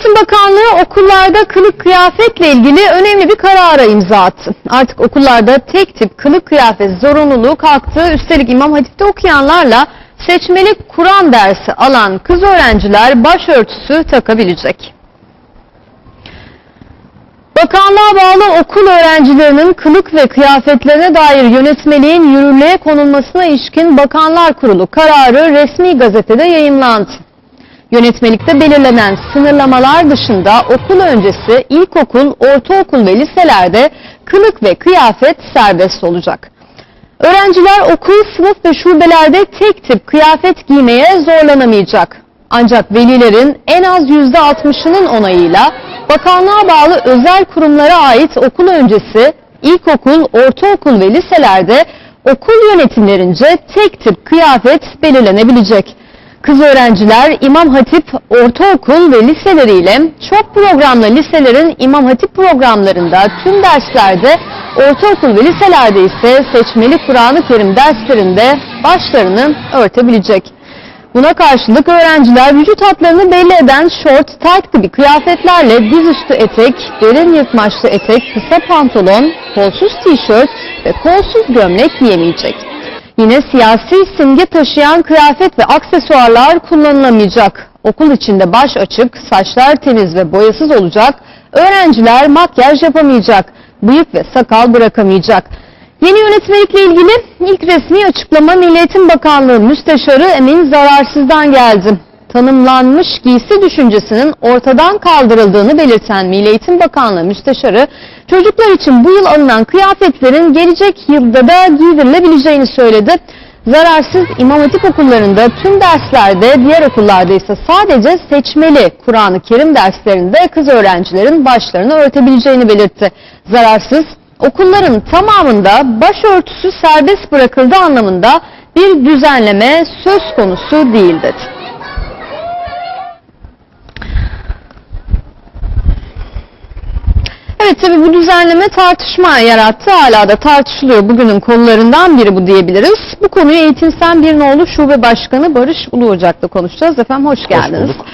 Eğitim Bakanlığı okullarda kılık kıyafetle ilgili önemli bir karara imza attı. Artık okullarda tek tip kılık kıyafet zorunluluğu kalktı. Üstelik İmam Hatip'te okuyanlarla seçmeli Kur'an dersi alan kız öğrenciler başörtüsü takabilecek. Bakanlığa bağlı okul öğrencilerinin kılık ve kıyafetlerine dair yönetmeliğin yürürlüğe konulmasına ilişkin Bakanlar Kurulu kararı resmi gazetede yayımlandı. Yönetmelikte belirlenen sınırlamalar dışında okul öncesi ilkokul, ortaokul ve liselerde kılık ve kıyafet serbest olacak. Öğrenciler okul, sınıf ve şubelerde tek tip kıyafet giymeye zorlanamayacak. Ancak velilerin en az %60'ının onayıyla bakanlığa bağlı özel kurumlara ait okul öncesi, ilkokul, ortaokul ve liselerde okul yönetimlerince tek tip kıyafet belirlenebilecek. Kız öğrenciler İmam Hatip ortaokul ve liseleriyle çok programlı liselerin İmam Hatip programlarında tüm derslerde ortaokul ve liselerde ise seçmeli Kur'an-ı Kerim derslerinde başlarını örtebilecek. Buna karşılık öğrenciler vücut hatlarını belli eden şort, tight gibi kıyafetlerle dizüstü etek, derin yırtmaçlı etek, kısa pantolon, kolsuz tişört ve kolsuz gömlek giyemeyecek. Yine siyasi simge taşıyan kıyafet ve aksesuarlar kullanılamayacak. Okul içinde baş açık, saçlar temiz ve boyasız olacak. Öğrenciler makyaj yapamayacak. Bıyık ve sakal bırakamayacak. Yeni yönetmelikle ilgili ilk resmi açıklama Milli Eğitim Bakanlığı Müsteşarı Emin Zararsız'dan geldi. Tanımlanmış giysi düşüncesinin ortadan kaldırıldığını belirten Milli Eğitim Bakanlığı Müsteşarı, çocuklar için bu yıl alınan kıyafetlerin gelecek yılda da giydirilebileceğini söyledi. Zararsız İmam Hatip okullarında tüm derslerde, diğer okullarda ise sadece seçmeli Kur'an-ı Kerim derslerinde kız öğrencilerin başlarını örtebileceğini belirtti. Zararsız, okulların tamamında başörtüsü serbest bırakıldı anlamında bir düzenleme söz konusu değil dedi. Evet tabi bu düzenleme tartışma yarattı. Hala da tartışılıyor. Bugünün konularından biri bu diyebiliriz. Bu konuyu Eğitim Sen Bir Nolu Şube Başkanı Barış Ulu Ocak'la konuşacağız. Efendim hoş geldiniz. bulduk.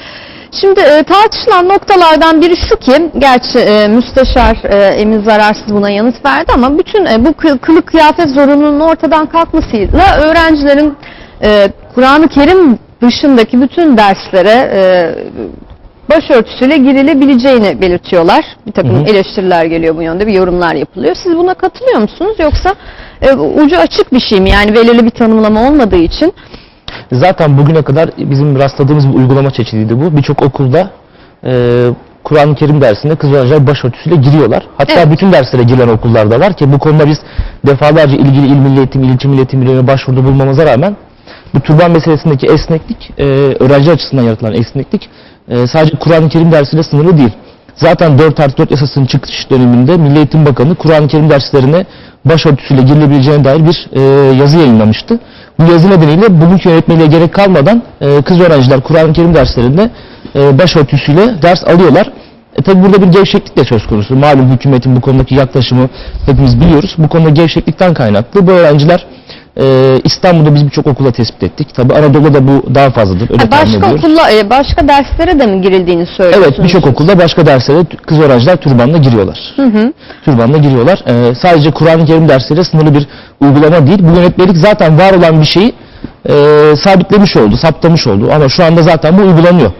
Şimdi e, tartışılan noktalardan biri şu ki, gerçi e, müsteşar e, Emin Zararsız buna yanıt verdi ama bütün e, bu kı- kılık kıyafet zorunluluğunun ortadan kalkmasıyla öğrencilerin e, Kur'an-ı Kerim dışındaki bütün derslere e, başörtüsüyle girilebileceğini belirtiyorlar. Bir takım Hı hı. eleştiriler geliyor bu yönde, bir yorumlar yapılıyor. Siz buna katılıyor musunuz yoksa e, ucu açık bir şey mi? Yani belirli bir tanımlama olmadığı için Zaten bugüne kadar bizim rastladığımız bir uygulama çeşidiydi bu. Birçok okulda e, Kur'an-ı Kerim dersinde kız öğrenciler başörtüsüyle giriyorlar. Hatta Evet. bütün derslere giren okullar da var ki bu konuda biz defalarca ilgili il milli eğitim, ilçe milli eğitim müdürlüğüne başvurdu bulmamıza rağmen bu türban meselesindeki esneklik, e, öğrenci açısından yaratılan esneklik e, sadece Kur'an-ı Kerim dersiyle sınırlı değil. Zaten 4 artı 4 yasasının çıkış döneminde Milli Eğitim Bakanı Kur'an-ı Kerim derslerine başörtüsüyle girilebileceğine dair bir e, yazı yayınlamıştı. Bu yazı nedeniyle bugünkü yönetmeliğe gerek kalmadan e, kız öğrenciler Kur'an-ı Kerim derslerinde e, başörtüsüyle ders alıyorlar. E tabi burada bir gevşeklik de söz konusu. Malum hükümetin bu konudaki yaklaşımı hepimiz biliyoruz. Bu konuda gevşeklikten kaynaklı bu öğrenciler e, İstanbul'da biz birçok okula tespit ettik. Tabi Anadolu'da da bu daha fazladır. Öyle Ha, başka okulla e, başka derslere de mi girildiğini söylüyorsunuz? Evet birçok okulda başka derslere kız öğrenciler türbanla giriyorlar. Hı hı. Türbanla giriyorlar. Ee, sadece Kur'an-ı Kerim dersleriyle sınırlı bir uygulama değil. Bu yönetmelik zaten var olan bir şeyi e, sabitlemiş oldu, saptamış oldu. Ama şu anda zaten bu uygulanıyor.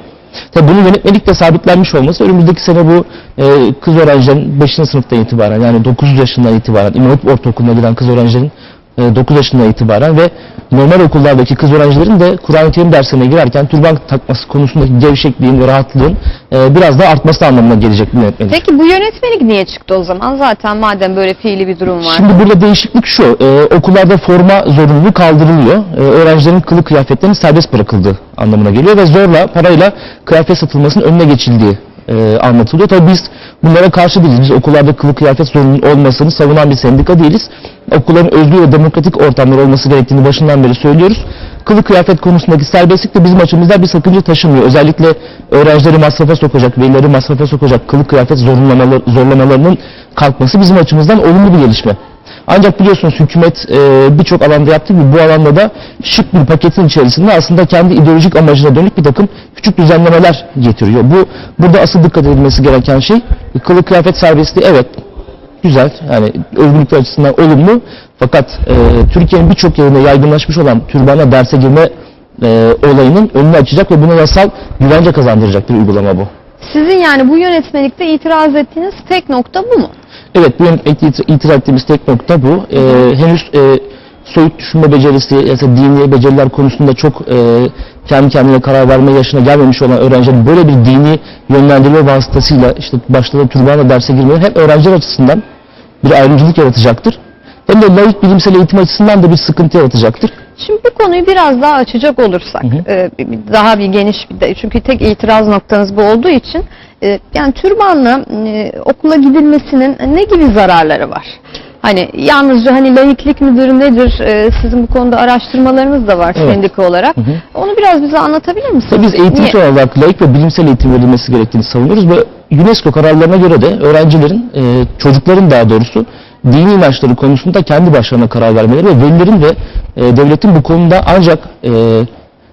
Tabii bunun yönetmelikle sabitlenmiş olması önümüzdeki sene bu e, kız öğrencilerin 5. sınıftan itibaren yani 9 yaşından itibaren İmam Hatip Ortaokulu'na giden kız öğrencilerin 9 yaşından itibaren ve normal okullardaki kız öğrencilerin de Kur'an-ı Kerim derslerine girerken türban takması konusundaki gevşekliğin ve rahatlığın e, biraz daha artması anlamına gelecek bu yönetmelik. Peki bu yönetmelik niye çıktı o zaman? Zaten madem böyle fiili bir durum var. Şimdi burada değişiklik şu, e, okullarda forma zorunluluğu kaldırılıyor. E, öğrencilerin kılık kıyafetlerinin serbest bırakıldığı anlamına geliyor ve zorla, parayla kıyafet satılmasının önüne geçildiği e, anlatılıyor. Tabii biz bunlara karşı değiliz. Biz okullarda kılık kıyafet zorunlu olmasını savunan bir sendika değiliz. Okulların özgür ve demokratik ortamlar olması gerektiğini başından beri söylüyoruz. Kılık kıyafet konusundaki serbestlik de bizim açımızdan bir sakınca taşımıyor. Özellikle öğrencileri masrafa sokacak, velileri masrafa sokacak kılık kıyafet zorlamaları, zorlamalarının kalkması bizim açımızdan olumlu bir gelişme. Ancak biliyorsunuz hükümet e, birçok alanda yaptı gibi bu alanda da şık bir paketin içerisinde aslında kendi ideolojik amacına dönük bir takım küçük düzenlemeler getiriyor. Bu burada asıl dikkat edilmesi gereken şey kılık kıyafet serbestliği evet güzel yani özgürlükler açısından olumlu fakat e, Türkiye'nin birçok yerinde yaygınlaşmış olan türbanla derse girme e, olayının önünü açacak ve buna yasal güvence kazandıracak bir uygulama bu. Sizin yani bu yönetmelikte itiraz ettiğiniz tek nokta bu mu? Evet iti- itiraz ettiğimiz tek nokta bu. E, henüz e, soyut düşünme becerisi, ya da dini beceriler konusunda çok e, kendi kendine karar verme yaşına gelmemiş olan öğrencilerin böyle bir dini yönlendirme vasıtasıyla işte başta da türbanla derse girmeleri hem öğrenciler açısından bir ayrımcılık yaratacaktır. Hem de laik bilimsel eğitim açısından da bir sıkıntı yaratacaktır. Şimdi bu konuyu biraz daha açacak olursak, e, bir- bir- daha bir geniş bir de çünkü tek itiraz noktanız bu olduğu için e, yani türbanla e, okula gidilmesinin ne gibi zararları var? Hani yalnızca hani laiklik midir nedir? E, sizin bu konuda araştırmalarınız da var Evet. sendika olarak. Onu biraz bize anlatabilir misiniz? Tabii biz eğitimci Niye? olarak laik ve bilimsel eğitim verilmesi gerektiğini savunuyoruz ve UNESCO kararlarına göre de öğrencilerin, e, çocukların daha doğrusu dini inançları konusunda kendi başlarına karar vermeleri ve velilerin ve e, devletin bu konuda ancak e,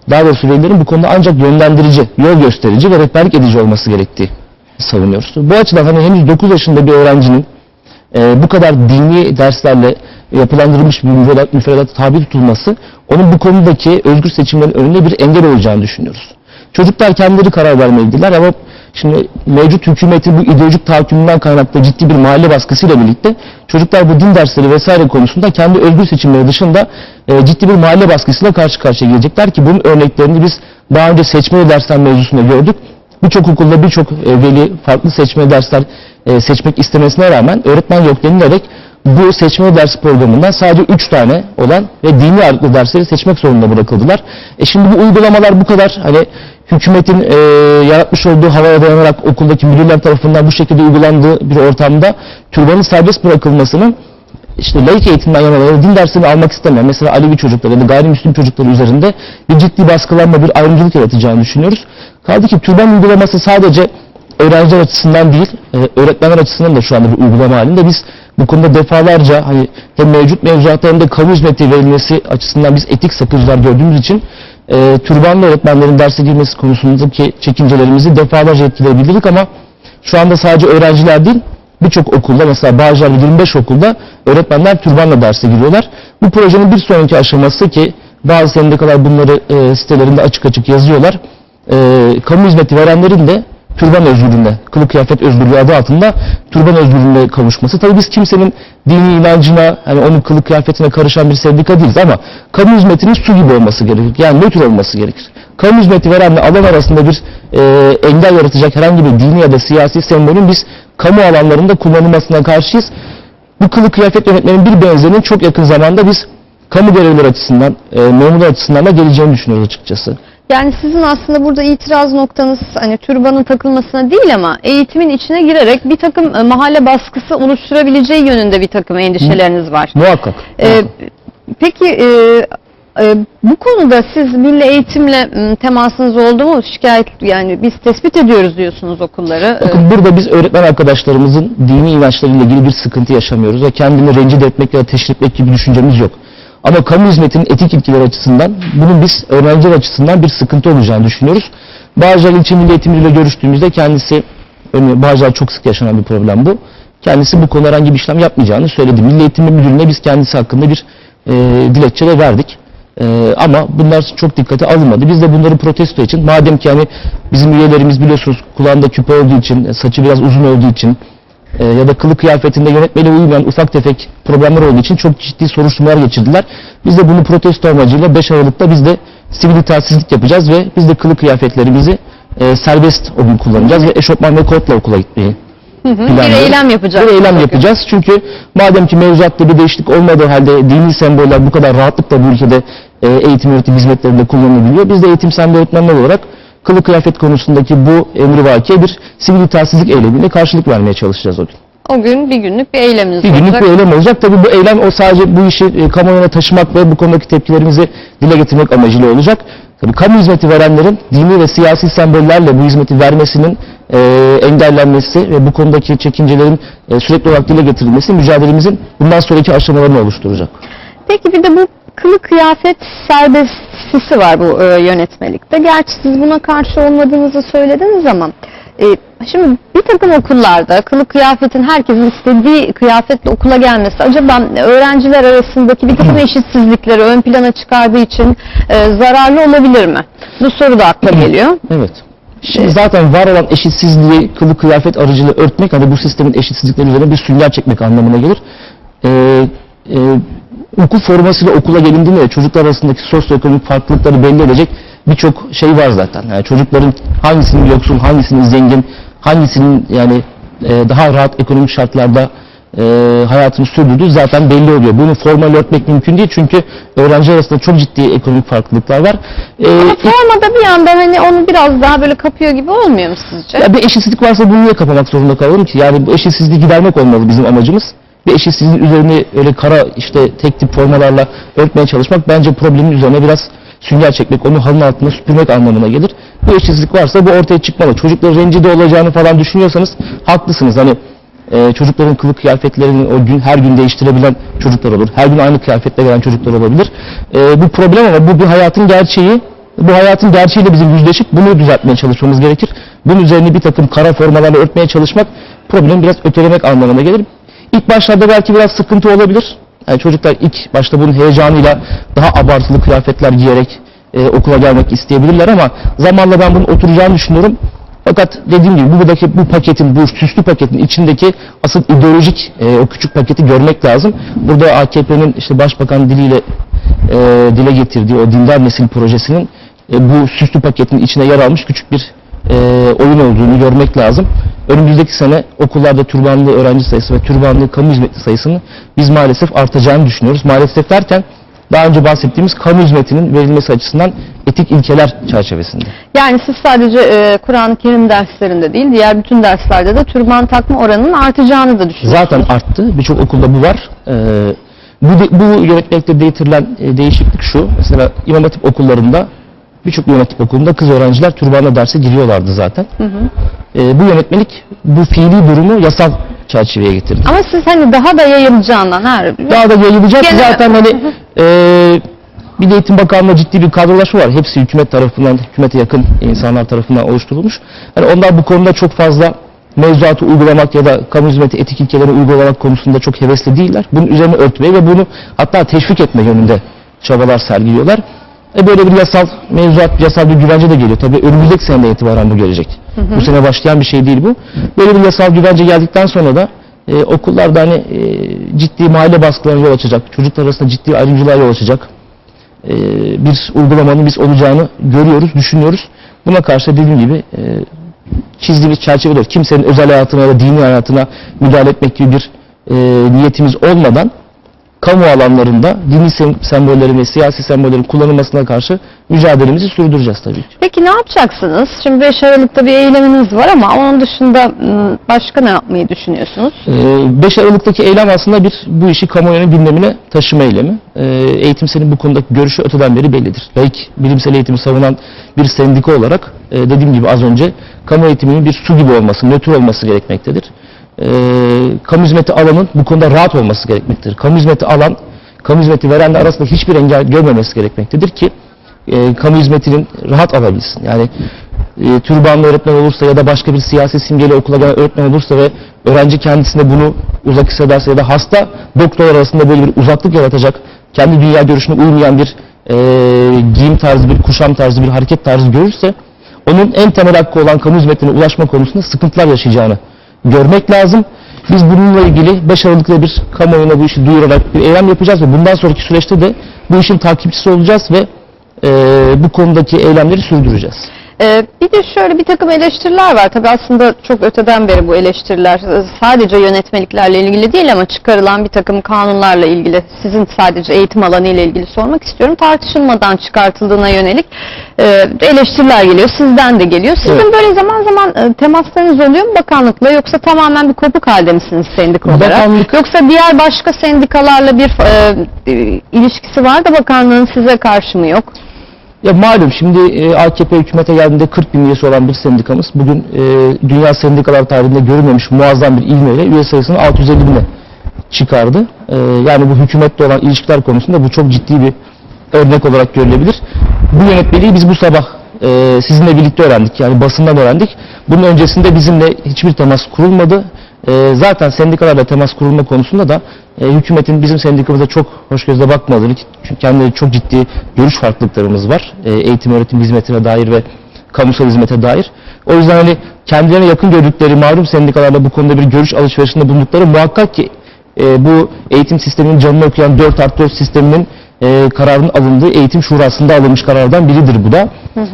daha doğrusu velilerin bu konuda ancak yönlendirici, yol gösterici ve rehberlik edici olması gerektiği savunuyoruz. Bu açıdan hani henüz 9 yaşında bir öğrencinin e, bu kadar dini derslerle yapılandırılmış bir müfredat, müfredata tabi tutulması onun bu konudaki özgür seçimlerin önünde bir engel olacağını düşünüyoruz. Çocuklar kendileri karar vermelidirler ama şimdi mevcut hükümetin bu ideolojik tahakkümünden kaynaklı ciddi bir mahalle baskısıyla birlikte çocuklar bu din dersleri vesaire konusunda kendi özgür seçimleri dışında e, ciddi bir mahalle baskısıyla karşı karşıya gelecekler ki bunun örneklerini biz daha önce seçmeli dersler mevzusunda gördük. Birçok okulda birçok e, veli farklı seçmeli dersler e, seçmek istemesine rağmen öğretmen yok denilerek bu seçmeli ders programından sadece 3 tane olan ve dini ağırlıklı dersleri seçmek zorunda bırakıldılar. E şimdi bu uygulamalar bu kadar hani hükümetin e, yaratmış olduğu havaya dayanarak okuldaki müdürler tarafından bu şekilde uygulandığı bir ortamda türbanın serbest bırakılmasının işte laik eğitimden yana ya da din derslerini almak istemeyen mesela Alevi çocuklar ya da gayrimüslim çocuklar üzerinde bir ciddi baskılanma, bir ayrımcılık yaratacağını düşünüyoruz. Kaldı ki türban uygulaması sadece öğrenciler açısından değil, e, öğretmenler açısından da şu anda bir uygulama halinde. Biz bu konuda defalarca hani hem mevcut mevzuatta hem de kamu hizmeti verilmesi açısından biz etik sakıncalar gördüğümüz için e, türbanlı öğretmenlerin derse girmesi konusundaki çekincelerimizi defalarca etkileyebilirdik ama şu anda sadece öğrenciler değil, birçok okulda mesela Bağcılar'da 25 okulda öğretmenler türbanla derse giriyorlar. Bu projenin bir sonraki aşaması ki bazı sendikalar bunları e, sitelerinde açık açık yazıyorlar. E, kamu hizmeti verenlerin de türban özgürlüğüne, kılık kıyafet özgürlüğü adı altında türban özgürlüğüne kavuşması. Tabii biz kimsenin dini inancına, hani onun kılık kıyafetine karışan bir sendika değiliz ama kamu hizmetinin su gibi olması gerekir. Yani nötr olması gerekir. Kamu hizmeti verenle alan arasında bir e, engel yaratacak herhangi bir dini ya da siyasi sembolün biz kamu alanlarında kullanılmasına karşıyız. Bu kılık kıyafet yönetmenin bir benzerinin çok yakın zamanda biz kamu görevlileri açısından, e, memurlar açısından da geleceğini düşünüyoruz açıkçası. Yani sizin aslında burada itiraz noktanız hani türbanın takılmasına değil ama eğitimin içine girerek bir takım e, mahalle baskısı oluşturabileceği yönünde bir takım endişeleriniz var. Muhakkak. Ee, peki e, e, bu konuda siz milli eğitimle m, temasınız oldu mu? Şikayet yani biz tespit ediyoruz diyorsunuz okulları. Ee, Bakın burada biz öğretmen arkadaşlarımızın dini inançlarıyla ilgili bir sıkıntı yaşamıyoruz ve kendini rencide etmek ya da teşvik etmek gibi düşüncemiz yok. Ama kamu hizmetinin etik ilkeleri açısından bunun biz öğrenciler açısından bir sıkıntı olacağını düşünüyoruz. Bağcılar İlçe Milli Eğitim Müdürü'yle görüştüğümüzde kendisi, Bağcılar çok sık yaşanan bir problem bu. Kendisi bu konuda herhangi bir işlem yapmayacağını söyledi. Milli Eğitim Müdürlüğü'ne biz kendisi hakkında bir e, dilekçe de verdik. E, ama bunlar çok dikkate alınmadı. Biz de bunları protesto için madem ki hani bizim üyelerimiz biliyorsunuz kulağında küpe olduğu için, saçı biraz uzun olduğu için e, ya da kılık kıyafetinde yönetmeliğe uymayan ufak tefek problemler olduğu için çok ciddi soruşturmalar geçirdiler. Biz de bunu protesto amacıyla 5 Aralık'ta biz de sivil itaatsizlik yapacağız ve biz de kılık kıyafetlerimizi e, serbest o gün kullanacağız ve eşofman ve kotla okula gitmeyi hı hı, bir eylem yapacağız. Bir eylem yapacağız. Çünkü madem ki mevzuatta bir değişiklik olmadığı halde dini semboller bu kadar rahatlıkla bu ülkede e, eğitim öğretim hizmetlerinde kullanılabiliyor. Biz de eğitim sembolü öğretmenler olarak kılık kıyafet konusundaki bu emrivakiye bir sivil itaatsizlik eylemiyle karşılık vermeye çalışacağız o gün. O gün bir günlük bir eyleminiz Bir günlük olacak. bir eylem olacak. Tabii bu eylem o sadece bu işi e, kamuoyuna taşımak ve bu konudaki tepkilerimizi dile getirmek amacıyla olacak. Tabii kamu hizmeti verenlerin dini ve siyasi sembollerle bu hizmeti vermesinin e, engellenmesi ve bu konudaki çekincelerin e, sürekli olarak dile getirilmesi mücadelemizin bundan sonraki aşamalarını oluşturacak. Peki bir de bu kılık kıyafet serbestisi var bu e, yönetmelikte. Gerçi siz buna karşı olmadığınızı söylediniz ama e, şimdi bir takım okullarda kılık kıyafetin herkesin istediği kıyafetle okula gelmesi acaba öğrenciler arasındaki bir takım eşitsizlikleri ön plana çıkardığı için e, zararlı olabilir mi? Bu soru da akla geliyor. Evet. Şimdi zaten var olan eşitsizliği kılık kıyafet aracılığıyla örtmek hani bu sistemin eşitsizlikleri üzerine bir sünger çekmek anlamına gelir. Ee, e, okul formasıyla okula gelindiğinde de çocuklar arasındaki sosyoekonomik farklılıkları belli edecek birçok şey var zaten. Yani çocukların hangisinin yoksul, hangisinin zengin, hangisinin yani e, daha rahat ekonomik şartlarda e, hayatını sürdürdüğü zaten belli oluyor. Bunu formal örtmek mümkün değil çünkü öğrenci arasında çok ciddi ekonomik farklılıklar var. Ee, Ama formada bir yandan hani onu biraz daha böyle kapıyor gibi olmuyor mu sizce? ya bir eşitsizlik varsa bunu niye kapamak zorunda kalalım ki? Yani bu eşitsizliği gidermek olmalı bizim amacımız. Bir eşitsizliğin üzerine öyle kara işte tek tip formalarla örtmeye çalışmak bence problemin üzerine biraz sünger çekmek, onu halının altına süpürmek anlamına gelir. Bu eşitsizlik varsa bu ortaya çıkmalı. Çocukların rencide olacağını falan düşünüyorsanız haklısınız. Hani e, çocukların kılık kıyafetlerini o gün her gün değiştirebilen çocuklar olur. Her gün aynı kıyafetle gelen çocuklar olabilir. E, bu problem ama bu bir hayatın gerçeği. Bu hayatın gerçeğiyle bizim yüzleşip bunu düzeltmeye çalışmamız gerekir. Bunun üzerine bir takım kara formalarla örtmeye çalışmak problemi biraz ötelemek anlamına gelir. İlk başlarda belki biraz sıkıntı olabilir. Yani çocuklar ilk başta bunun heyecanıyla daha abartılı kıyafetler giyerek e, okula gelmek isteyebilirler ama zamanla ben bunun oturacağını düşünüyorum. Fakat dediğim gibi buradaki bu paketin, bu süslü paketin içindeki asıl ideolojik e, o küçük paketi görmek lazım. Burada AKP'nin işte başbakan diliyle e, dile getirdiği o dindar nesil projesinin e, bu süslü paketin içine yer almış küçük bir e, oyun olduğunu görmek lazım. Önümüzdeki sene okullarda türbanlı öğrenci sayısı ve türbanlı kamu hizmetli sayısını biz maalesef artacağını düşünüyoruz. Maalesef derken daha önce bahsettiğimiz kamu hizmetinin verilmesi açısından etik ilkeler çerçevesinde. Yani siz sadece e, Kur'an-ı Kerim derslerinde değil, diğer bütün derslerde de türban takma oranının artacağını da düşünüyorsunuz. Zaten arttı. Birçok okulda bu var. Ee, bu, de- bu yönetmelikte getirilen e, değişiklik şu. Mesela İmam Hatip okullarında birçok Hatip okulunda kız öğrenciler türbanla derse giriyorlardı zaten. Ee, bu yönetmelik bu fiili durumu yasal çerçeveye getirdi. Ama siz hani daha da yayılacağından her Daha da yayılacak Gene- zaten hani e, Milli Eğitim Bakanlığı ciddi bir kadrolaşma var. Hepsi hükümet tarafından, hükümete yakın insanlar tarafından oluşturulmuş. Yani onlar bu konuda çok fazla mevzuatı uygulamak ya da kamu hizmeti etik ilkeleri uygulamak konusunda çok hevesli değiller. Bunun üzerine örtmeye ve bunu hatta teşvik etme yönünde çabalar sergiliyorlar. E böyle bir yasal mevzuat, yasal bir güvence de geliyor. Tabii önümüzdeki seneden itibaren bu gelecek. Bu sene başlayan bir şey değil bu. Böyle bir yasal güvence geldikten sonra da e, okullarda hani e, ciddi mahalle baskılarına yol açacak, çocuklar arasında ciddi ayrımcılığa yol açacak e, bir uygulamanın biz olacağını görüyoruz, düşünüyoruz. Buna karşı dediğim gibi e, çizdiğimiz çerçevede yok. kimsenin özel hayatına ya da dini hayatına müdahale etmek gibi bir e, niyetimiz olmadan kamu alanlarında dini sem- sembollerin ve siyasi sembollerin kullanılmasına karşı mücadelemizi sürdüreceğiz tabii ki. Peki ne yapacaksınız? Şimdi 5 Aralık'ta bir eyleminiz var ama onun dışında m, başka ne yapmayı düşünüyorsunuz? Ee, 5 Aralık'taki eylem aslında bir bu işi kamuoyunun gündemine taşıma eylemi. Ee, Eğitim Sen'in bu konudaki görüşü öteden beri bellidir. Laik bilimsel eğitimi savunan bir sendika olarak e, dediğim gibi az önce kamu eğitiminin bir su gibi olması, nötr olması gerekmektedir. Ee, kamu hizmeti alanın bu konuda rahat olması gerekmektedir. Kamu hizmeti alan, kamu hizmeti verenler arasında hiçbir engel görmemesi gerekmektedir ki e, kamu hizmetinin rahat alabilsin. Yani e, türbanlı öğretmen olursa ya da başka bir siyasi simgeli okula gelen öğretmen olursa ve öğrenci kendisinde bunu uzak hissederse ya da hasta doktorlar arasında böyle bir uzaklık yaratacak, kendi dünya görüşüne uymayan bir e, giyim tarzı, bir kuşam tarzı, bir hareket tarzı görürse onun en temel hakkı olan kamu hizmetine ulaşma konusunda sıkıntılar yaşayacağını görmek lazım. Biz bununla ilgili 5 Aralık'ta bir kamuoyuna bu işi duyurarak bir eylem yapacağız ve bundan sonraki süreçte de bu işin takipçisi olacağız ve e, bu konudaki eylemleri sürdüreceğiz. Ee, bir de şöyle bir takım eleştiriler var. Tabii aslında çok öteden beri bu eleştiriler sadece yönetmeliklerle ilgili değil ama çıkarılan bir takım kanunlarla ilgili. Sizin sadece eğitim alanı ile ilgili sormak istiyorum. Tartışılmadan çıkartıldığına yönelik e, eleştiriler geliyor. Sizden de geliyor. Sizin Evet. böyle zaman zaman e, temaslarınız oluyor mu bakanlıkla yoksa tamamen bir kopuk halde misiniz sendik olarak? Bakanlık- Yoksa diğer başka sendikalarla bir e, e, ilişkisi var da bakanlığın size karşı mı yok? Ya malum şimdi e, AKP hükümete geldiğinde 40 bin üyesi olan bir sendikamız bugün e, dünya sendikalar tarihinde görülmemiş muazzam bir ilmeyle üye sayısını 650 bine çıkardı. E, yani bu hükümetle olan ilişkiler konusunda bu çok ciddi bir örnek olarak görülebilir. Bu yönetmeliği biz bu sabah e, sizinle birlikte öğrendik. Yani basından öğrendik. Bunun öncesinde bizimle hiçbir temas kurulmadı. E, zaten sendikalarla temas kurulma konusunda da e, hükümetin bizim sendikamıza çok hoş gözle bakmadığını, çünkü kendileri çok ciddi görüş farklılıklarımız var. E, eğitim öğretim hizmetine dair ve kamusal hizmete dair. O yüzden hani kendilerine yakın gördükleri malum sendikalarla bu konuda bir görüş alışverişinde bulundukları muhakkak ki e, bu eğitim sisteminin canını okuyan 4 artı 4 sisteminin e, kararın alındığı eğitim şurasında alınmış karardan biridir bu da.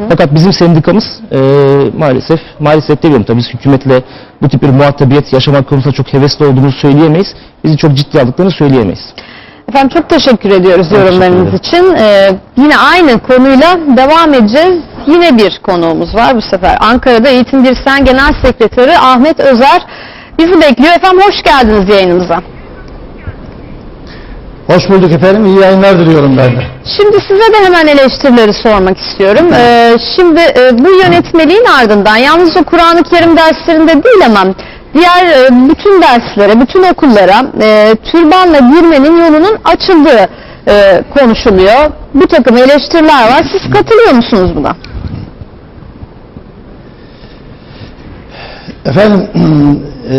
Fakat bizim sendikamız e, maalesef, maalesef demiyorum tabii biz hükümetle bu tip bir muhatabiyet yaşamak konusunda çok hevesli olduğumuzu söyleyemeyiz. Bizi çok ciddi aldıklarını söyleyemeyiz. Efendim çok teşekkür ediyoruz Ben yorumlarınız teşekkür için. Ee, yine aynı konuyla devam edeceğiz. Yine bir konuğumuz var bu sefer. Ankara'da Eğitim Dirsen Genel Sekreteri Ahmet Özer bizi bekliyor. Efendim hoş geldiniz yayınımıza. Hoş bulduk efendim. İyi yayınlar diliyorum ben de. Şimdi size de hemen eleştirileri sormak istiyorum. Ee, şimdi e, bu yönetmeliğin ardından yalnızca Kur'an-ı Kerim derslerinde değil ama diğer e, bütün derslere, bütün okullara e, türbanla girmenin yolunun açıldığı e, konuşuluyor. Bu takım eleştiriler var. Siz katılıyor musunuz buna? Efendim e,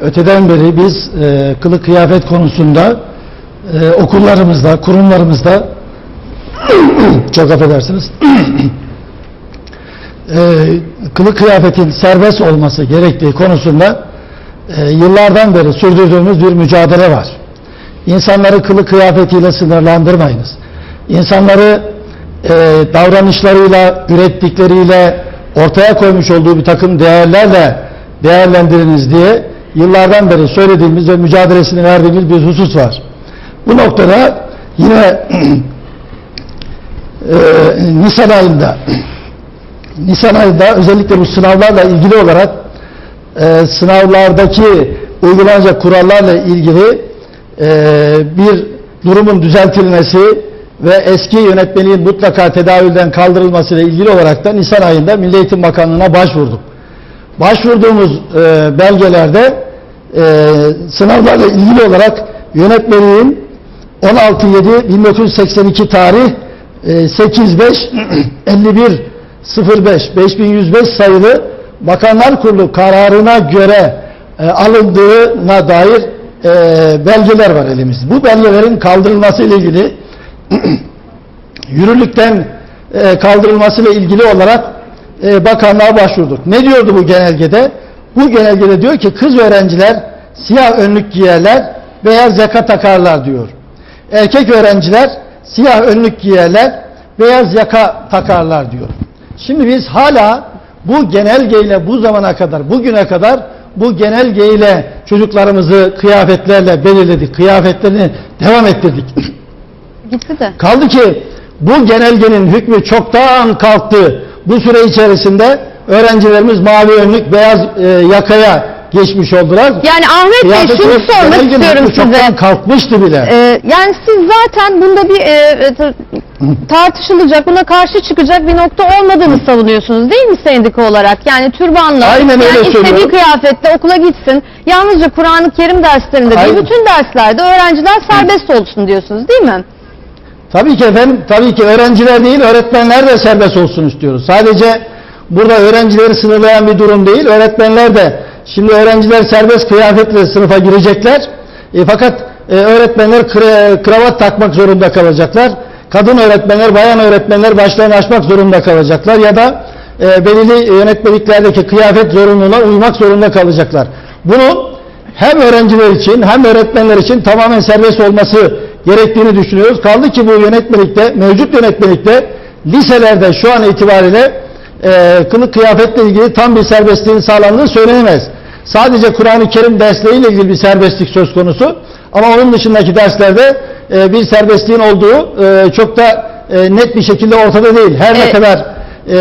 öteden beri biz e, kılık kıyafet konusunda e, okullarımızda, kurumlarımızda çok affedersiniz e, kılık kıyafetin serbest olması gerektiği konusunda e, yıllardan beri sürdürdüğümüz bir mücadele var. İnsanları kılık kıyafetiyle sınırlandırmayınız. İnsanları e, davranışlarıyla, ürettikleriyle, ortaya koymuş olduğu bir takım değerlerle değerlendiriniz diye yıllardan beri söylediğimiz ve mücadelesini verdiğimiz bir husus var. Bu noktada yine e, Nisan ayında Nisan ayında özellikle bu sınavlarla ilgili olarak e, sınavlardaki uygulanacak kurallarla ilgili e, bir durumun düzeltilmesi ve eski yönetmeliğin mutlaka tedavülden kaldırılması ile ilgili olarak da Nisan ayında Milli Eğitim Bakanlığı'na başvurduk. Başvurduğumuz e, belgelerde e, sınavlarla ilgili olarak yönetmeliğin 16.7.1982 tarih e, 85 51 05 5105 sayılı Bakanlar Kurulu kararına göre e, alındığına dair e, belgeler var elimizde. Bu belgelerin kaldırılması ile ilgili yürürlükten e, kaldırılması ile ilgili olarak bakanlığa başvurduk. Ne diyordu bu genelgede? Bu genelgede diyor ki kız öğrenciler siyah önlük giyerler, beyaz yaka takarlar diyor. Erkek öğrenciler siyah önlük giyerler, beyaz yaka takarlar diyor. Şimdi biz hala bu genelgeyle bu zamana kadar, bugüne kadar bu genelgeyle çocuklarımızı kıyafetlerle belirledik, kıyafetlerini devam ettirdik. Gitti de. Kaldı ki bu genelgenin hükmü çoktan kalktı. Bu süre içerisinde öğrencilerimiz mavi önlük, beyaz e, yakaya geçmiş oldular. Yani Ahmet Bey şunu sormak istiyorum size. kalkmıştı bile. Ee, yani siz zaten bunda bir e, e, tartışılacak, buna karşı çıkacak bir nokta olmadığını savunuyorsunuz değil mi sendika olarak? Yani türbanla, Aynen öyle yani istediği söylüyorum. kıyafetle okula gitsin. Yalnızca Kur'an-ı Kerim derslerinde değil, Aynen. bütün derslerde öğrenciler serbest olsun diyorsunuz değil mi? Tabii ki efendim, tabii ki öğrenciler değil, öğretmenler de serbest olsun istiyoruz. Sadece burada öğrencileri sınırlayan bir durum değil, öğretmenler de, şimdi öğrenciler serbest kıyafetle sınıfa girecekler, E, fakat e, öğretmenler kre- kravat takmak zorunda kalacaklar. Kadın öğretmenler, bayan öğretmenler başlarını açmak zorunda kalacaklar ya da e, belirli yönetmeliklerdeki kıyafet zorunluluğuna uymak zorunda kalacaklar. Bunu hem öğrenciler için hem öğretmenler için tamamen serbest olması gerektiğini düşünüyoruz. Kaldı ki bu yönetmelikte, mevcut yönetmelikte liselerde şu an itibariyle e, kılık kıyafetle ilgili tam bir serbestliğin sağlandığı söylenemez. Sadece Kur'an-ı Kerim dersleriyle ilgili bir serbestlik söz konusu. Ama onun dışındaki derslerde e, bir serbestliğin olduğu e, çok da e, net bir şekilde ortada değil. Her ne Evet. kadar e,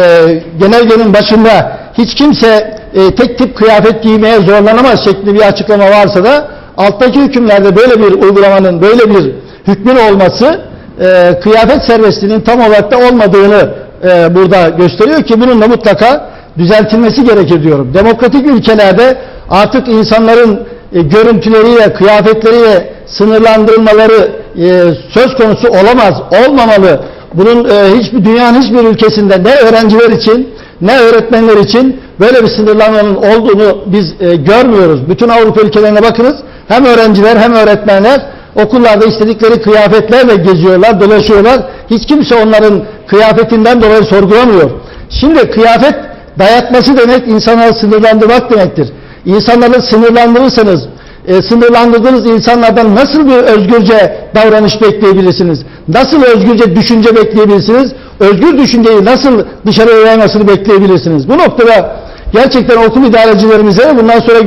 genelgenin başında hiç kimse e, tek tip kıyafet giymeye zorlanamaz şeklinde bir açıklama varsa da alttaki hükümlerde böyle bir uygulamanın, böyle bir hükmün olması e, kıyafet serbestliğinin tam olarak da olmadığını e, burada gösteriyor ki bunun da mutlaka düzeltilmesi gerekir diyorum. Demokratik ülkelerde artık insanların e, görüntüleriyle, kıyafetleriyle sınırlandırılmaları e, söz konusu olamaz, olmamalı. Bunun e, hiçbir dünyanın hiçbir ülkesinde ne öğrenciler için ne öğretmenler için böyle bir sınırlamanın olduğunu biz e, görmüyoruz. Bütün Avrupa ülkelerine bakınız. Hem öğrenciler hem öğretmenler okullarda istedikleri kıyafetlerle geziyorlar, dolaşıyorlar. Hiç kimse onların kıyafetinden dolayı sorgulamıyor. Şimdi kıyafet dayatması demek insanları sınırlandırmak demektir. İnsanları sınırlandırırsanız, e, sınırlandırdığınız insanlardan nasıl bir özgürce davranış bekleyebilirsiniz? Nasıl özgürce düşünce bekleyebilirsiniz? Özgür düşünceyi nasıl dışarıya yaymasını bekleyebilirsiniz? Bu noktada gerçekten okul idarecilerimize bundan sonra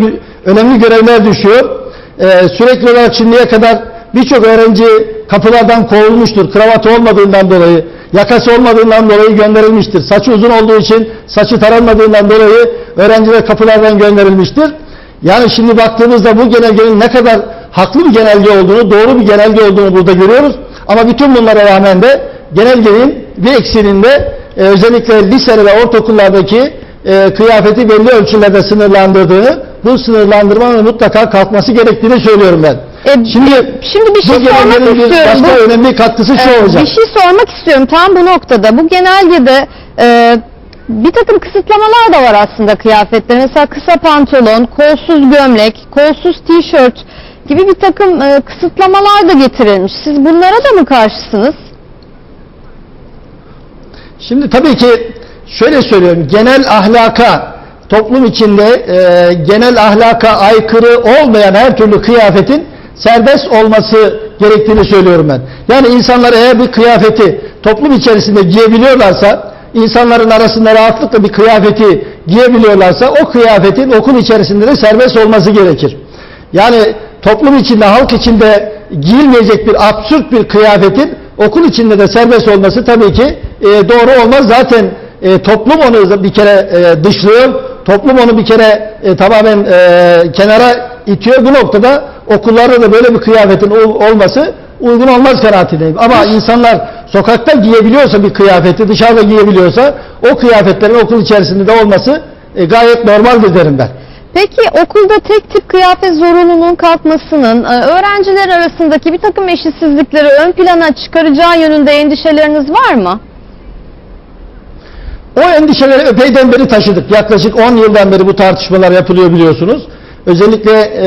önemli görevler düşüyor. E, sürekli olarak şimdiye kadar birçok öğrenci kapılardan kovulmuştur. Kravatı olmadığından dolayı, yakası olmadığından dolayı gönderilmiştir. Saçı uzun olduğu için saçı taranmadığından dolayı öğrenciler kapılardan gönderilmiştir. Yani şimdi baktığımızda bu genelgenin ne kadar haklı bir genelge olduğunu, doğru bir genelge olduğunu burada görüyoruz. Ama bütün bunlara rağmen de genelgenin bir eksiğinin de e, özellikle lisede ve ortaokullardaki e, kıyafeti belli ölçülerde sınırlandırdığını, bu sınırlandırmanın mutlaka kalkması gerektiğini söylüyorum ben. E, Şimdi, şimdi bir şey bu sormak bir istiyorum. başka Bu- önemli katkısı şu Ee, olacak. Bir şey sormak istiyorum tam bu noktada. Bu genelgede e, bir takım kısıtlamalar da var aslında kıyafetler. Mesela kısa pantolon, kolsuz gömlek, kolsuz tişört gibi bir takım e, kısıtlamalar da getirilmiş. Siz bunlara da mı karşısınız? Şimdi tabii ki şöyle söylüyorum, genel ahlaka, toplum içinde e, genel ahlaka aykırı olmayan her türlü kıyafetin serbest olması gerektiğini söylüyorum ben. Yani insanlar eğer bir kıyafeti toplum içerisinde giyebiliyorlarsa, insanların arasında rahatlıkla bir kıyafeti giyebiliyorlarsa, o kıyafetin okul içerisinde de serbest olması gerekir. Yani toplum içinde, halk içinde giyilmeyecek bir absürt bir kıyafetin okul içinde de serbest olması tabii ki e, doğru olmaz. Zaten e, toplum onu bir kere e, dışlıyor. Toplum onu bir kere e, tamamen e, kenara itiyor. Bu noktada okullarda da böyle bir kıyafetin ol- olması uygun olmaz kanaatindeyim. Ama insanlar sokakta giyebiliyorsa bir kıyafeti, dışarıda giyebiliyorsa o kıyafetlerin okul içerisinde de olması e, gayet normaldir derim ben. Peki okulda tek tip kıyafet zorunluluğunun kalkmasının e, öğrenciler arasındaki bir takım eşitsizlikleri ön plana çıkaracağı yönünde endişeleriniz var mı? O endişeleri epeyden beri taşıdık. Yaklaşık 10 yıldan beri bu tartışmalar yapılıyor biliyorsunuz. Özellikle e,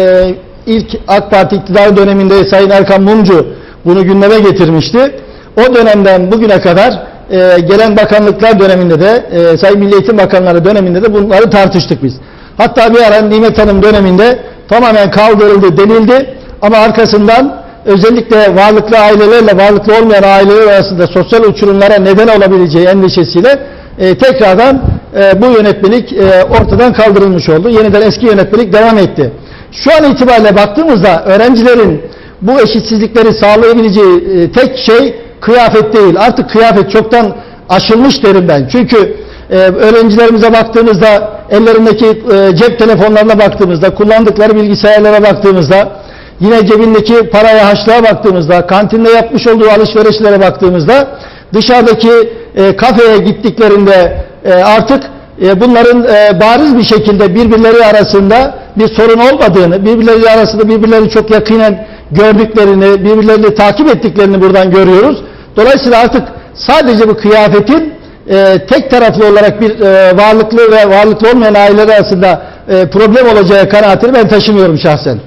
ilk AK Parti iktidar döneminde Sayın Erkan Mumcu bunu gündeme getirmişti. O dönemden bugüne kadar e, gelen bakanlıklar döneminde de e, Sayın Milli Eğitim Bakanları döneminde de bunları tartıştık biz. Hatta bir ara Nimet Hanım döneminde tamamen kaldırıldı denildi ama arkasından özellikle varlıklı ailelerle varlıklı olmayan aileler arasında sosyal uçurumlara neden olabileceği endişesiyle e, tekrardan e, bu yönetmelik e, ortadan kaldırılmış oldu. Yeniden eski yönetmelik devam etti. Şu an itibariyle baktığımızda öğrencilerin bu eşitsizlikleri sağlayabileceği e, tek şey kıyafet değil. Artık kıyafet çoktan aşılmış derim ben. Çünkü e, öğrencilerimize baktığımızda ellerindeki e, cep telefonlarına baktığımızda kullandıkları bilgisayarlara baktığımızda yine cebindeki paraya haçlığa baktığımızda kantinde yapmış olduğu alışverişlere baktığımızda dışarıdaki e, kafeye gittiklerinde e, artık e, bunların e, bariz bir şekilde birbirleri arasında bir sorun olmadığını, birbirleri arasında birbirlerini çok yakinen gördüklerini, birbirlerini takip ettiklerini buradan görüyoruz. Dolayısıyla artık sadece bu kıyafetin e, tek taraflı olarak bir e, varlıklı ve varlıklı olmayan aileler arasında e, problem olacağı kanaatini ben taşımıyorum şahsen.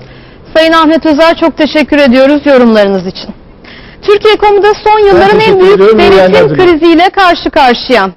Sayın Ahmet Özer çok teşekkür ediyoruz yorumlarınız için. Türkiye konuda son yılların en büyük denetim kriziyle karşı karşıya.